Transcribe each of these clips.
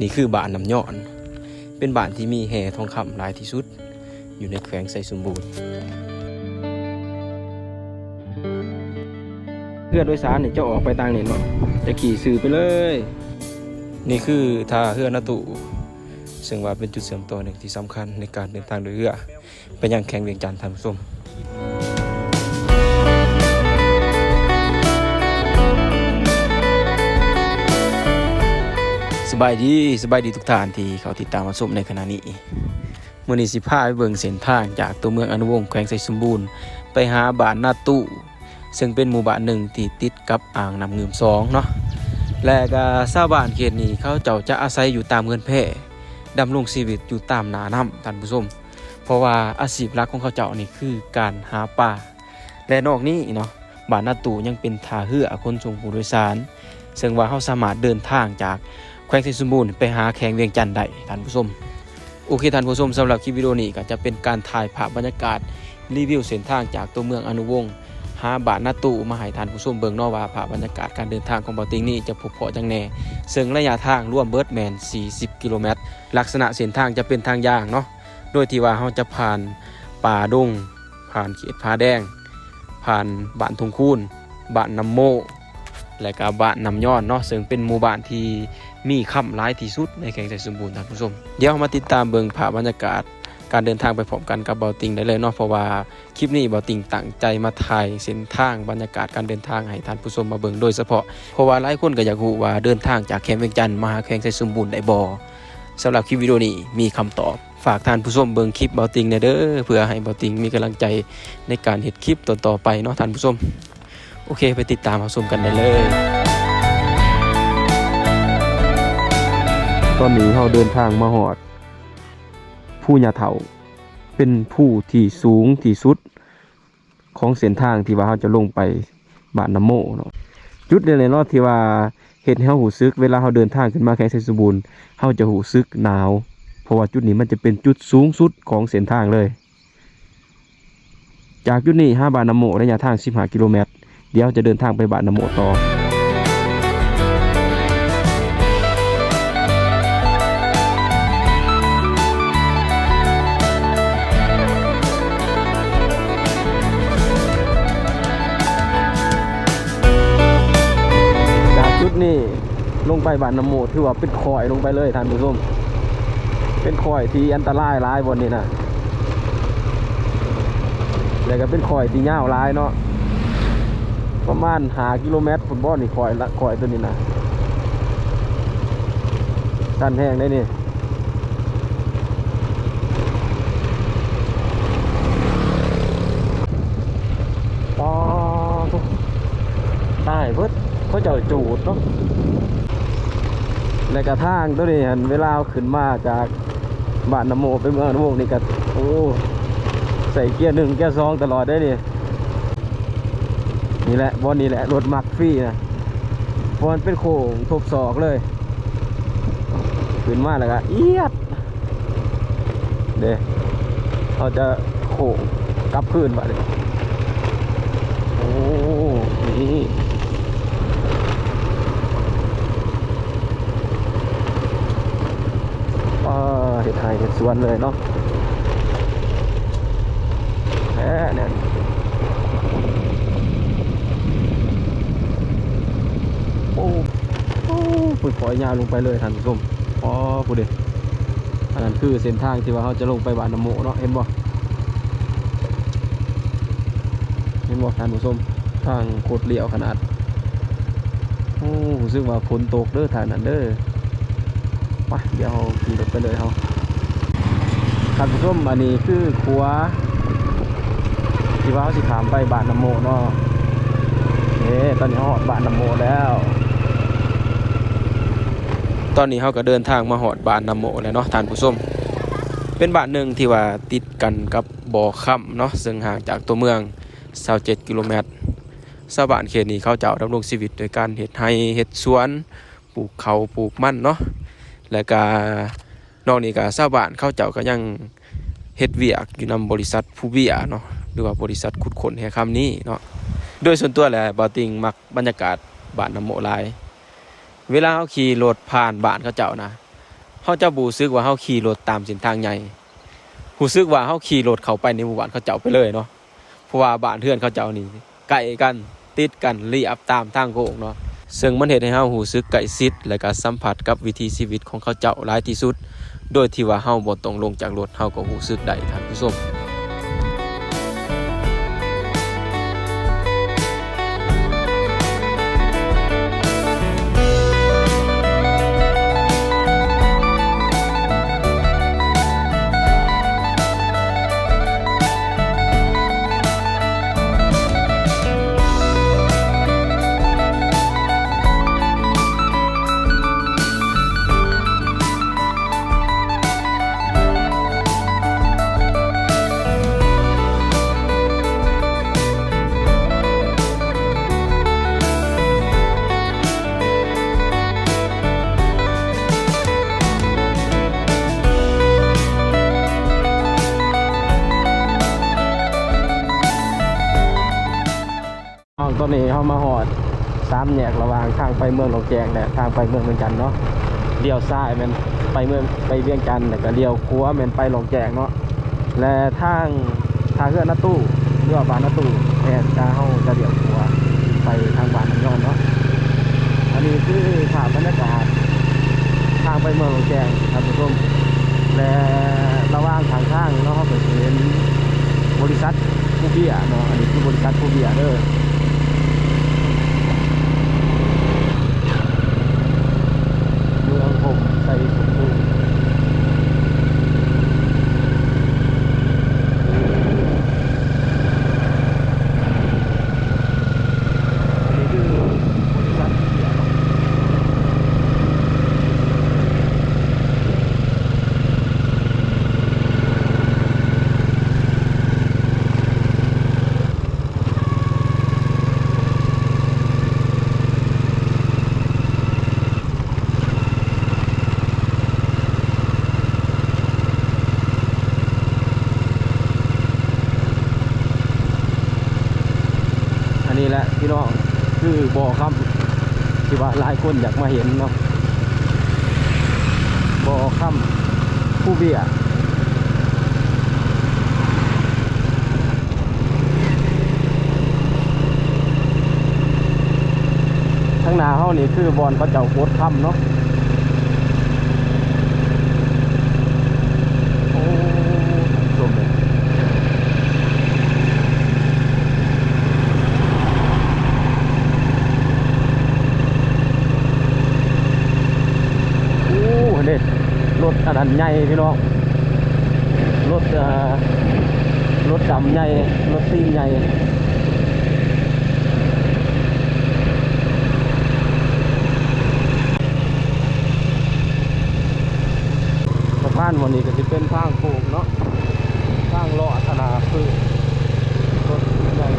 นี่คือบ้านน้ำย้อน เป็นบ้านที่มีแห่ทองคำหลายที่สุด อยู่ในแขวงไซสมบูรณ์เพื่อโดยสารเนี่ยจะออกไปทางนี้เนาจะขี่สื่อไปเลย นี่คือท่าเรือนาตุซึ่งว่าเป็นจุดเสื่อมต่อหนึ่งที่สำคัญในการเดินทางโดยเรือไปยังแข่งเวียงจันทร์ท่านผู้ม บายดีสบายดีทุกท่านที่เขาติดตามมาชมในขณะนี้มื่อนี้สิพาไปเบิ่งเส้นทางจากตัวเมืองอนุวงศ์แขวงไซสมบูรณ์ ไปหาบ้านนาตุซึ่งเป็นหมู่บ้านหนึ่งที่ติดกับอ่างน้ำเงืมสองเนาะและก็ชาวบ้านเขตนี้เขาเจ้าจะอาศัยอยู่ตามเงินแพร่ดำรงชีวิตอยู่ตามนาน้ำท่านผู้ชมเพราะว่าอาชีพหลักของเขาเจ้านี่คือการหาปลาและนอกนี้เนาะบ้านนาตูยังเป็นท่าเรือคนส่งผู้โดยสาร ซึ่งว่าเขาสามารถเดินทางจาก แขวงสิสมบูรณ์ไปหาแขวงเวียงจันทน์ได้ท่านผู้ชมโอเคท่านผู้ชมสำหรับคลิปวิดีโอนี้ก็จะเป็นการถ่ายภาพบรรยากาศรีวิวเส้นทางจากตัวเมืองอนุวงศ์หาบาทนาตูมาให้ท่านผู้ชมเบิงนอว่าภาพบรรยากาศการเดินทางของเบาติงนี่จะพบเพาะจังแน่ซึ่งระยะทางร่วมเบิร์ดแมน 40 กิโลเมตร ลักษณะเส้นทางจะเป็นทางย่างเนาะโดยที่ว่าเราจะผ่านป่าดง ผ่านเขตผาแดง ผ่านบ้านทงคูนบ้านน้ำโมและก็บ้านน้ำย้อนเนาะซึ่งเป็นหมู่บ้านที่ มีค่ำร้ายที่สุดในแข่งใจสมบูรณ์ท่านผู้ชมเดี๋ยวมาติดตามเบิงภาพบรรยากาศ การเดินทางไปพร้อมกันกับเบาติงได้เลยเนาะเพราะว่าคลิปนี้เบาติงตั้งใจมาถ่ายเส้นทางบรรยากาศการเดินทางให้ท่านผู้ชมมาเบิ่งโดยเฉพาะเพราะว่าหลายคนก็อยากรู้ว่าเดินทางจากแคมป์เวียงจันทน์มาแข่งไซสมบูรณ์ได้บ่สำหรับคลิปวิดีโอนี้มีคำตอบฝากท่านผู้ชมเบิ่งคลิปเบาติงในเด้อเพื่อให้เบาติงมีกำลังใจในการเฮ็ดคลิปต่อๆไปเนาะท่านผู้ชมโอเคไปติดตามรับชมกันได้เลย ตอนนี้เราเดินทางมาหอด ผู้ยาเถาเป็นผู้ที่สูงที่สุดของเส้นทางที่ว่าเราจะลงไปบ้านน้ำโมเนาะจุดเดียวเลยเนที่ว่าเห็นเราหูซึก เวลาเราเดินทางขึ้นมาแข่งเซนสมบูรณ์เราจะหูซึกหนาว เพราะว่าจุดนี้มันจะเป็นจุดสูงสุดของเส้นทางเลย จากจุดนี้ห้าบานน้ำโมระยะทาง15กิโลเมตร เดี๋ยวจะเดินทางไปบ้านน้ำโมต่อ งไปบ้านน้ำโมถือว่าเป็นคอยลงไปเลยท่านผู้ชมเป็นคอยที่อันตรายร้ายบนนี้นะแล้วก็เป็นคอยที่ยาวร้ายเนาะประมาณหากิโลเมตรฟุตบอลนี่คอยละคอยตัวนี้นะสั้นแห้งได้นี่ต่อใต้เพิ่ดเขาเจ้าจูดเนาะ ในกระทางตัวนี้หันเวลาขึ้นมาจากบ้านน้ำโมไปเมืองน้ำโมนี่ก็โอ้ใส่เกียร์หนึ่งเกียร์สองตลอดได้นี่นี่แหละบอนนี่แหละรถมักฟรีนะบอนเป็นโค้งทบศอกเลยขึ้นมาแล้วก็เอียดเด้เราจะโค้งกลับคืนมาเลยโอ้นี่ อ่าเห็ดไทยเห็ด สวนเลยเนาะแหมเนี่ยโอ้โอ้ฝึกขอยยาวลงไปเลยท่านผู้ชมอ๋อผู้เด็อันนั้นคือเส้นทางที่ว่าเขาจะลงไปบ้านน้ำโมเนาะเห็นบ่เห็นบ่ท่านผู้ชมทางโคตรเลี้ยวขนาดโอ้รู้สึกว่าฝนตกเด้อท่างนั้นเด้อไปเดี๋ยวขี่รถไปเลยเขา ท่านผู้ชมอันนี้คือครัวที่ว่าเขาสิขามไปบ้านน้ำโมเนาะเอ๊ตอนนี้เขาหอดบ้านน้ำโมแล้ว ตอนนี้เขาก็เดินทางมาหอดบ้านน้ำโมแล้วเนาะท่านผู้ชมเป็นบ้านหนึ่งที่ว่าติดกันกับบ่อค่ำเนาะซึ่งห่างจากตัวเมือง27กิโลเมตรชาวบ้านเขตนี้เขาจ้าดำรงชีวิตโดยการเฮ็ดไร่เฮ็ดสวน ปลูกเขาปลูกมันเนาะแล้วก็ นอกนี้ก็ชาวบ้านเขาเจ้าก็ยังเฮ็ดเวียกอยู่นำบริษัทผู้เบียเนาะหรือว่าบริษัทขุดขนแห่คำนี้เนาะโดยส่วนตัวแหละบาติงมักบรรยากาศบ้านน้ำโมหลาย เวลาเขาขี่รถผ่านบ้านเขาเจ้านะเฮาเจะบูซึกว่าเฮาขี่รถตามเส้นทางใหญ่หูซึกว่าเฮาขี่รถเข้าไปในหมู่บ้านเขาเจ้าไปเลยเนาะเพราะว่าบ้านเพื่อนเขาเจ้านี่ใกล้กันติดกันรียบตามทางโค้งเนาะซึ่งมันเฮ็ดให้เฮาหูซึกใกล้ชิดและก็สัมผัสกับวิถีชีวิตของเขาเจ้าหลายที่สุด โดยที่ว่าเฮาบ่ต้องลงจากรถเฮาก็หูซึกได้ท่านผู้ชม ทางไปเมืองหนองแจงและทางไปเมืองเวียงจันทน์เนาะเลี้ยวซ้ายมันไปเมืองไปเวียงจันทน์แล้วก็เลี้ยวขวามันไปหนองแจงเนาะและทางทางเพื่อนนาตู้หรือวาบ้านนาตู้แทนจะเฮาจะเลี้ยวขวาไปทางบ้านน้ำยอนเนาะอันนี้คือภาพบรรยากาศทางไปเมืองหนองแจงครับผู้ชมและระหว่างทางทางเนาะเขาไปเห็นบริษัทผู้เบียเนาะอันนี้คือบริษัทผู้เบียเด้อ เมืองผมใส่สมบูรณ์อันนี้คือบริษัทเดียวอันนี้แหละพี่น้องคือบ่อคำที่ว่าหลาย คนอยากมาเห็นเนาะบ่อคำผู้เบียทั้างนาเฮานี่คือบอนพระเจ้าโคตรคำเนาะโอ้ชมเลย โอ้เด็ดำใหญ่พี่น้องรถรถดำใหญ่รถตีนใหญ่ สะพานวันนี้ก็จะเป็นทางโค้งเนาะ ทางเลาะธนาคือรถใหญ่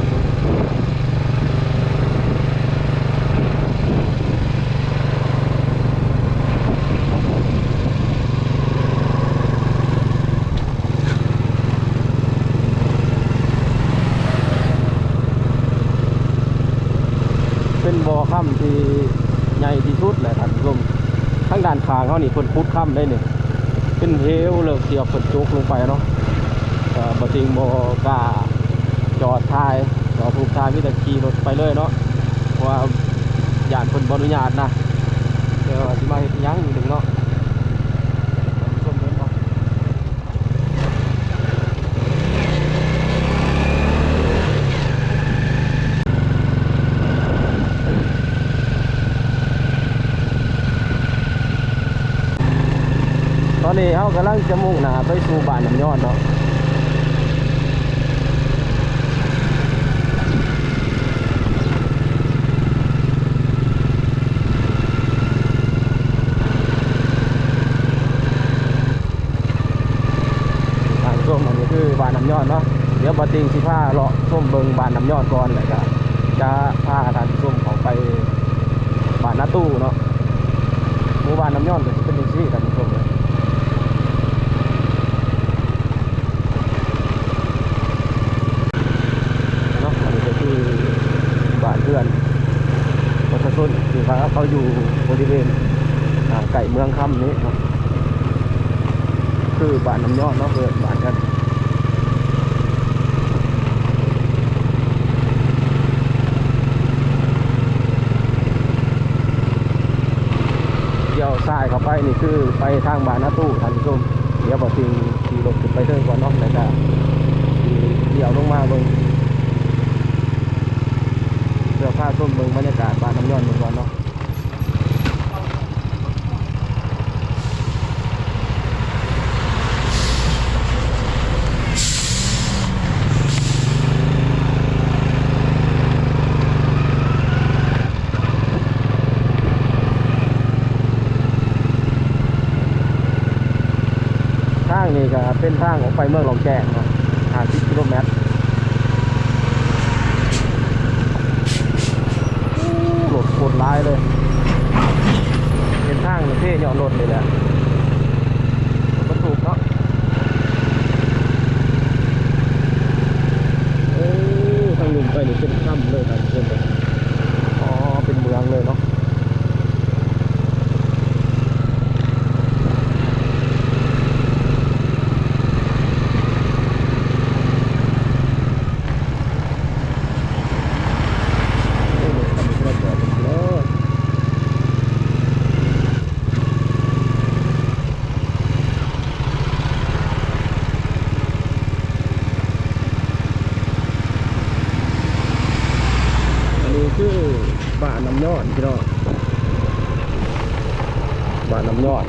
เป็นบ่อค่ำที่ ใหญ่ที่สุดแหละท่านผู้ชมทั้งด้านข้างเขานี่เพิ่นพุดค่ำได้เนี่ยเป็นเหวเลิกเสียบเพิ่นจุกลงไปเนาะบะจิงบ่กาจอดทายจอดผูกทายมิตรขี่รถไปเลยเนาะเพราะว่าญาติเพิ่นบ่อนุญาตนะเดี๋ยวว่าสิมาเห็นยังอยู่หนึงเนาะท่านผู้ชมเห็นบ่ ต อนนี้เขากำลังจะมุ่งหน้าไปสู่บ้านน้ำยอดเนาะบ้านส้มอันนี้คือบ้านน้ำยอดเนาะเดี๋ยวปติงสิพาเลาะส้มเบิงบ้านน้ำยอดก่อนแล้วก็จะพาทานส้มเขาไปบ้านนาตู้เนาะหมู่บ้านน้ำยอดก็จะเป็นอย่างนี้ท่านผู้มเลย เนาะอันนี้ก็คือบ้านเพื่อนประชาชนที่ เขาอยู่บริเวณไก่เมืองค่ำนี้เนาะคือบ้านน้ำยอดเนาะเปิดบ้านกันเดี๋ยวซ้ายเข้าไปนี่คือไปทางบ้านน้าตู้ท่านผู้ชมเดี๋ยวบอทิงขี่รถขึ้นไปเทิงก่อนเนาะแล้วก็สิเดี๋ยวลงมาเบิ่งเพื่อพาชมเบิ่งบรรยากาศบ้านน้ำยอดเบิ่งก่อนเนาะ ทางนี้ก็ เส้นทางของไฟเมืองหลองแจ้งเนาะ50กิโลเมตรอู้รถโคตรร้ายเลย เป็นทางประเทศยอดรถเลยแหละรถบรรทุกเนาะโอ้ทางลุงไปนี่เป็นถ้ำเลยครับเพื่อนเลยอ๋อ เป็นเมืองเลยเนาะ โอ้โหทำเป็นกระจกเลยอันนี้คือบ้านน้ำยอดพี่น้องบ้านน้ำยอด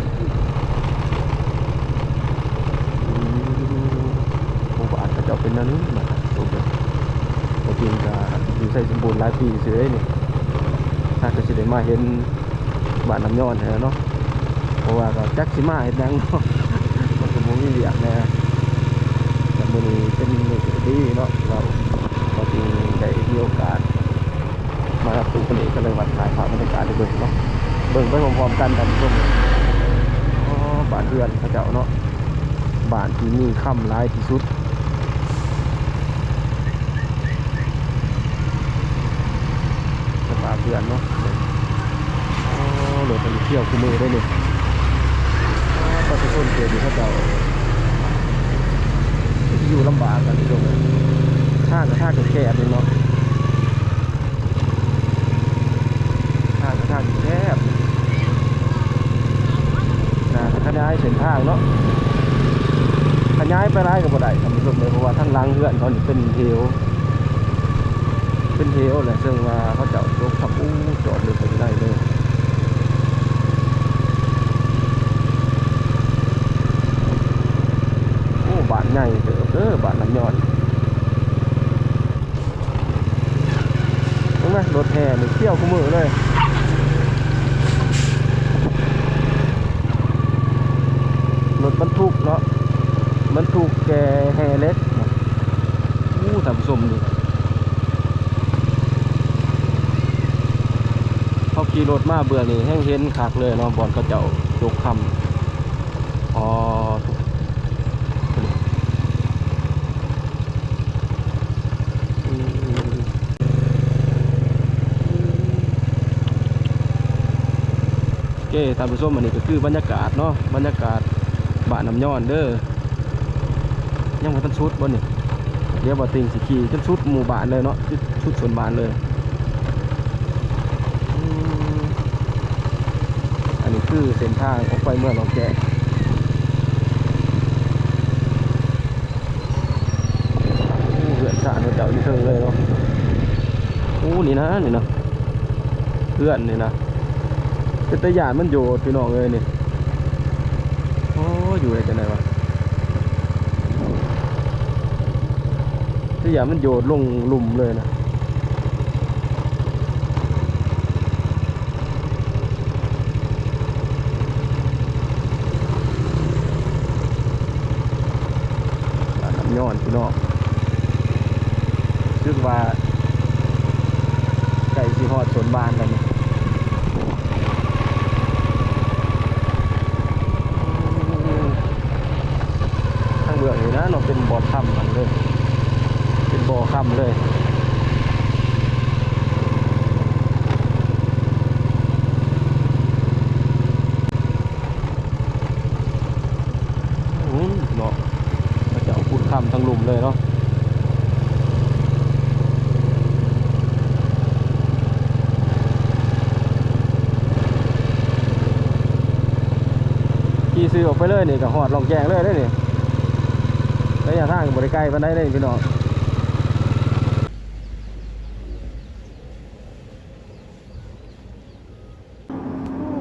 อืมโอ้บ้านเขาเจะเป็นนั่นนี่ มาโอเคปกติก็อยู่ใส่สมบูรณ์หลายปีเสือนี่ถ้าจะสิได้มาเห็นบ้านน้ำย้อนแท้เนาะเพราะว่าก็จักสิมาเห็นยังเนาะมันก็บ่มีเวียกแน่แต่มื้อนี้เป็นมื้อดีเนาะเราปกติได้มีโอกาส มารับตูกันเองก็เลยวัดถ่ายภาพบรรยากาศให้เบิ่งเนาะเบิ่งไปพร้อมๆกันท่านผู้ชมอ๋อบ้านเรือนเขาเจ้าเนาะบ้านที่มีค่ำหลายที่สุด สภาพ เพื่อนเนาะโอ้โหลดไปเที่ยวคู่มือได้เลยประชาชนเกิดอยู่เขาเจ้าอยู่ลำบากกันที่ตรงนี้ท่ากับท่ากับแคบเลยเนาะท่ากับท่ากับแคบนะขยายเส้นทางเนาะขยายไปร้ายกับบ่ได้ทำผู้ชมเลยเพราะว่าทั้งหลังเพื่อนเขานี่เป็นเทว เป็นเทวแหละซึ่งว่าเขาจะยกขับอู้จอดเลยไปได้เลยโอ้บาทใหญ่เติบเด้อบาทน้ำยอนเห็นไหมรถแห่นี่เที่ยวคู่มือเลยรถบรรทุกเนาะบรรทุกแกแห่เล็กอู้ท่านผู้ชมดิ เขาขี่รถมาเบื่อนี่แห้งเห็นคักเลยเนาะบอลก็เจ้ายกคำอ๋ออืมโอเคท่านผู้ชมอันนี้ก็คือบรรยากาศเนาะบรรยากาศบ้านน้ำย้อนเด้อยังมาทันชุดบนนี่เดี๋ยวบ่ติงสิขี่จนชุดหมู่บ้านเลยเนาะชุดชุดส่วนบ้านเลย อืมอั นนี้คือเส้นทางออกไปเมืองหนองแกโอ้เหือนสารเจ้าอยู่เทิงเลยเนาะโอ้นี่นะนี่นะเพื่อนนี่นะเป็นตะยานมันโยดพี่น้องเลยนี่โอ้อยู่ไหนจะไหนวะตะยานมันโยดลงลุ่มเลยนะ บ้านน้ำ ย้อนพี่น้องซึ่งว่าไก่สีฮอดสวนบ้านกันนี่ทางเบืองนี่นะเนาะเป็นบ่อค่ำมันเลย เป็นบ่อค่ำเลย อืมำทั้งหลุมเลยเนาะขี่ซื้อออกไปเลยนี่ก็หอดลองแกงเลยได้นี่ระยะทางบริไกลปานใดเลยพี่น้อง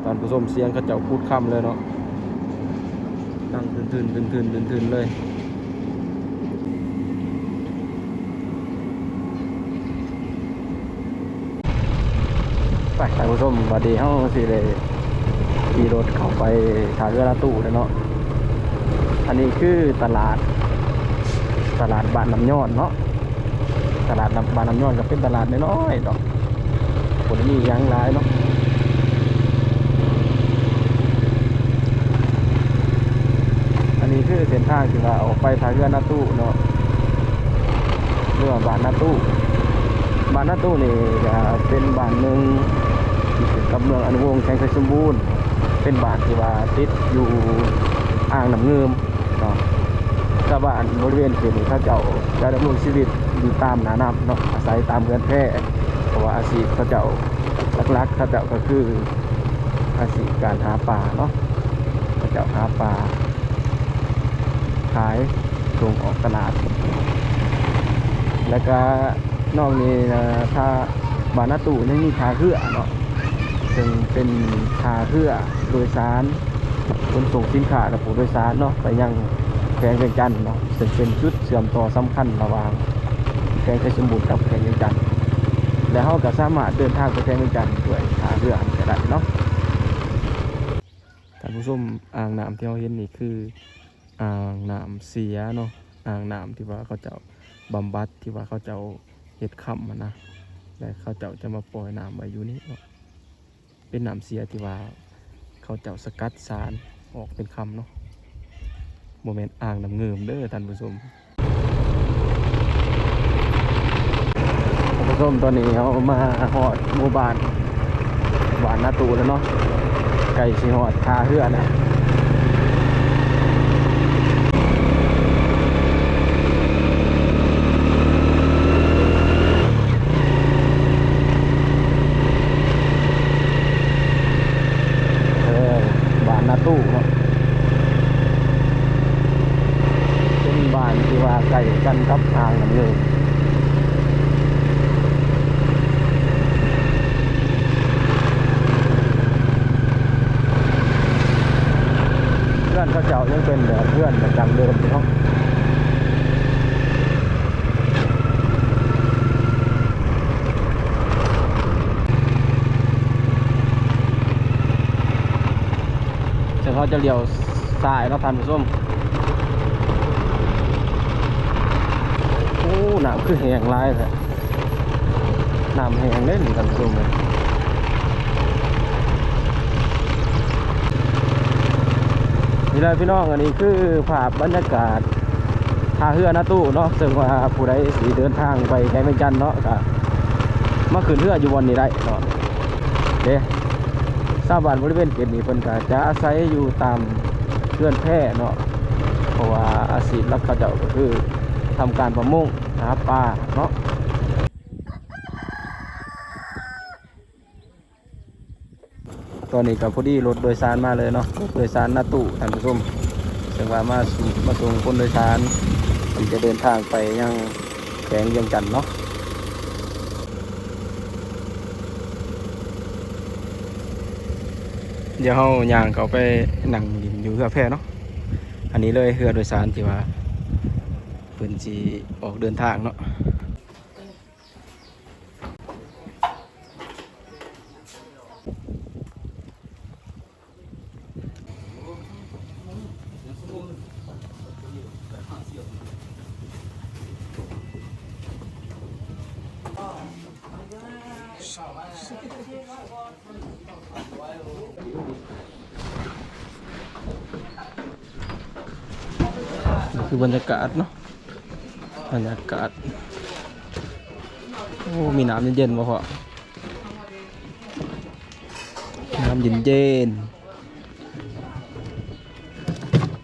ตอนผู้ชมเสียงเขาเจ้าพูดคำเลยเนาะนั่งทืนทืนทืนทืนทืนทืนเลย ไปท่านผู้ชมบัดดีเฮาสิเลยขี่รถเข้าไปทางเรือละตู้เนาะอันนี้คือตลาด ตลาดบ้านน้ำยอดเนาะตลาดบ้านน้ำยอดก็เป็นตลาดน้อยๆดอกคนมีหยังหลายเนาะอันนี้คือเส้นทางที่ว่าออกไปทางเรือนาตู้เนาะเรือบ้านนาตู้บ้านนาตู้นี่ก็เป็นบ้านหนึ่ง กับเมืองอนุวงศ์แข่งสมบูรณ์ เป็นบานที่ว่าติดอยู่อ่างน้ำเงิมเนาะชาวบ้านบริเวณเขตนี้เขาเจ้าจะดำรงชีวิตอยู่ตามหนาน้ำเนาะอาศัยตามเรือนแพร่เพราะว่าอาชีพเขาเจ้าหลักๆเขาเจ้าก็คืออาชีพการหาปลาเนาะเขาเจ้าหาปลาขายส่งออกตลาด แล้วก็นอกนี้นะถ้าบานาตูยังมีทาเครือเนาะ ซึ่งเป็นทาเครือโดยสารขนส่งสินค้ากับผู้โดยสารเนาะไปยังแขวงเวียงจันทน์เนาะซึ่งเป็นจุดเชื่อมต่อสำคัญระหว่างแขวงเพชรบูรณ์กับแขวงเวียงจันทน์และเราก็สามารถเดินทางไปแขวงเวียงจันทน์ด้วยทาเรือก็ได้เนาะท่านผู้ชมอ่างน้ำที่เราเห็นนี่คืออ่างน้ำเสียเนาะอ่างน้ำที่ว่าเขาเจะบำบัดที่ว่าเขาจะเอาเห็ดคำมานะและเขาเจ้าจะมาปล่อยน้ำไว้อยู่นี่เนาะ เป็นน้ำเสียที่ว่า เขาเจ้าสกัดสารออกเป็นคำเนาะโมเมนต์อ่างน้ำเงิมเด้อท่านผู้ชมท่านผู้ชมตอนนี้เขามาหอดหมู่บ้านหวานนาตูแล้วเนาะไก่สีหอดคาเฮือนะ เออบ้านนาตู้เนาะเป็นบ้านที่ว่าใกันกับทางน้ำเงินเพื่อนเขาเจ้ายังเป็นแบบเพื่อนแบบดังเดิมอยู่เนาะเขาจะเลี้ยวซ้ายเนาะท่านผู้ชม น้ำคือแหงหลายเลยน้ำแหงเล่นท่านผู้ชมเลยนี่แหละพี่น้องอันนี้คือภาพบรรยากาศท่าเรือหน้าตู้เนาะซึ่งว่าผู้ใดสีเดินทางไปแก่ไม่จันทน์เนาะก็มาขึ้นเรืออยู่วันนี้ได้เนาะเด้ชาวบ้านบริเวณเขตนี้เพิ่นก็จะอาศัยอยู่ตามเพื่อนแพร่เนาะเพราะว่าอาชีพหลักเขาเจ้าก็คือทำการประมง ปลาเนาะตอนนี้ก็พอดีรถโดยสารมาเลยเนาะรถโดยสารหน้าตู้ท่านผู้ชมซึ่งว่ามาสู่มาส่งคนโดยสารที่จะเดินทางไปยังแขวงเวียงจันเนาะเดี๋ยวเฮาย่างเขาไปหนังลินอยู่เรือแพเนาะอันนี้เลยเรือโดยสารที่ว่า พิ่นสิออกเดินทางเนาะคือบรรยากาศเนาะ บรรยากาศ โอ้ มีน้ำเย็นๆมาพอน้ำเย็นๆ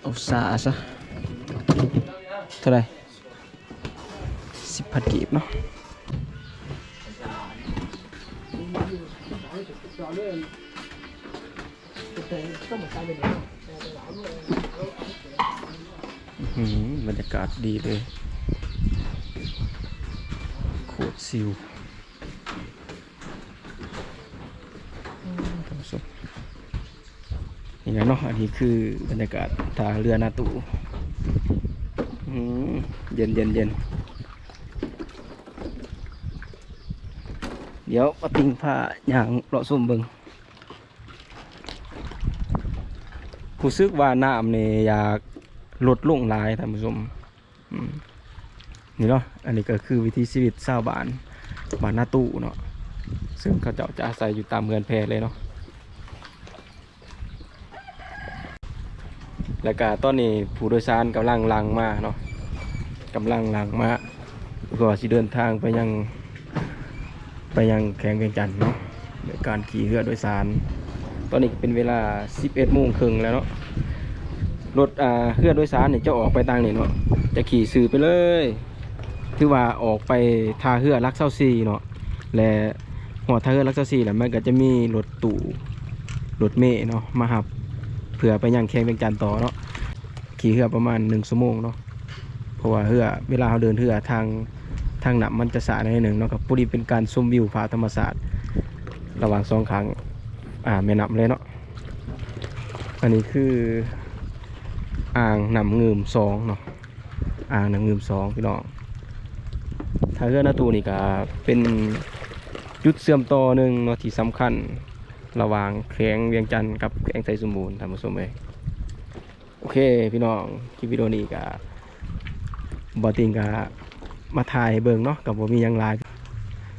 เอาสาซะเท่าไหรสสิบพันกีบเนาะอื้อหือบรรยากาศดีเลยโคตร ซิวอืมท่านผู้ชมนี่นะเนาะอันนี้คือบรรยากาศท่าเรือนาตูเย็นเย็นเย็นเดี๋ยวมาติงผ้าอย่างเลาะส้มเบิงผู้ซึกว่าน้ำเนี่ยอยากลดลงหลายท่านผู้ชมอืม นี่เนาะอันนี้ก็คือวิถีชีวิตชาวบ้านบ้านนาตู้เนาะซึ่งเขาเจ้าจะอาศัยอยู่ตามเมืองแพเลยเนาะแล้วก็ตอนนี้ผู้โดยสารกำลังลังมาเนาะกำลังหลังมาก็สิเดินทางไปยังไปยังแข่งเวียงจันทน์เนาะในการขี่เรือโดยสาร ตอนนี้เป็นเวลา 11โมงครึ่งแล้วเนาะรถอ่าเรือโดยสารเนี่ยจะออกไปทางนี้เนาะจะขี่สื่อไปเลย คือว่าออกไปทาเรือลักเซาซีเนาะและหัวทาเรือลักเซาซีแล้วมันก็จะมีรถตู่รถเมล์เนาะมาหับเผื่อไปยังแข่งเวียงจันต่อเนาะขี่เรือประมาณ1ชั่วโมงเนาะเพราะว่าเรือเวลาเราเดินเรือทางทางหนับมันจะสาในหนึ่งเนาะครับปุรีเป็นการชมวิวผาธรรมศาสตร์ ระหว่างสองข้งอ่าแม่น้ำเลยเนาะอันนี้คืออ่างหน้ำเงิมสองเนาะอ่างหน้ำเงิมสองพี่น้อง ทาเรือหนาตูนี่ก็เป็นจุดเสื่อมต่อหนึ่งเนาะที่สำคัญ ระหว่างแขวงเวียงจันทร์กับแขวงไทยสมบูรณ์ท่านผู้ชมเลยโอเคพี่น้องคลิปวิดีโอนี้ก็บอติงก็มาถ่ายเบิ่งเนาะกับผมมียังหลาย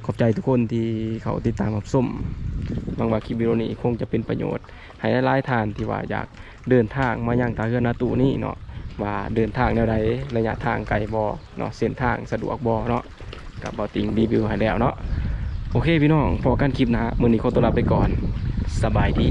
ขอบใจทุกคนที่เขาติดตามรับส้มบางว่าคลิปวิดีโอนี้คงจะเป็นประโยชน์ ให้หลายๆทานที่ว่าอยากเดินทางมายังตาเฮือนาตูนี่เนาะ ว่าเดินทางแนวใดระยะทางไกลบอเนาะเส้นทางสะดวกบอเนาะกับบอติงรีวิวให้แล้วเนาะโอเคพี่น้องพอกันคลิปนะมือนี้ขอตัวลาไปก่อนสบายดี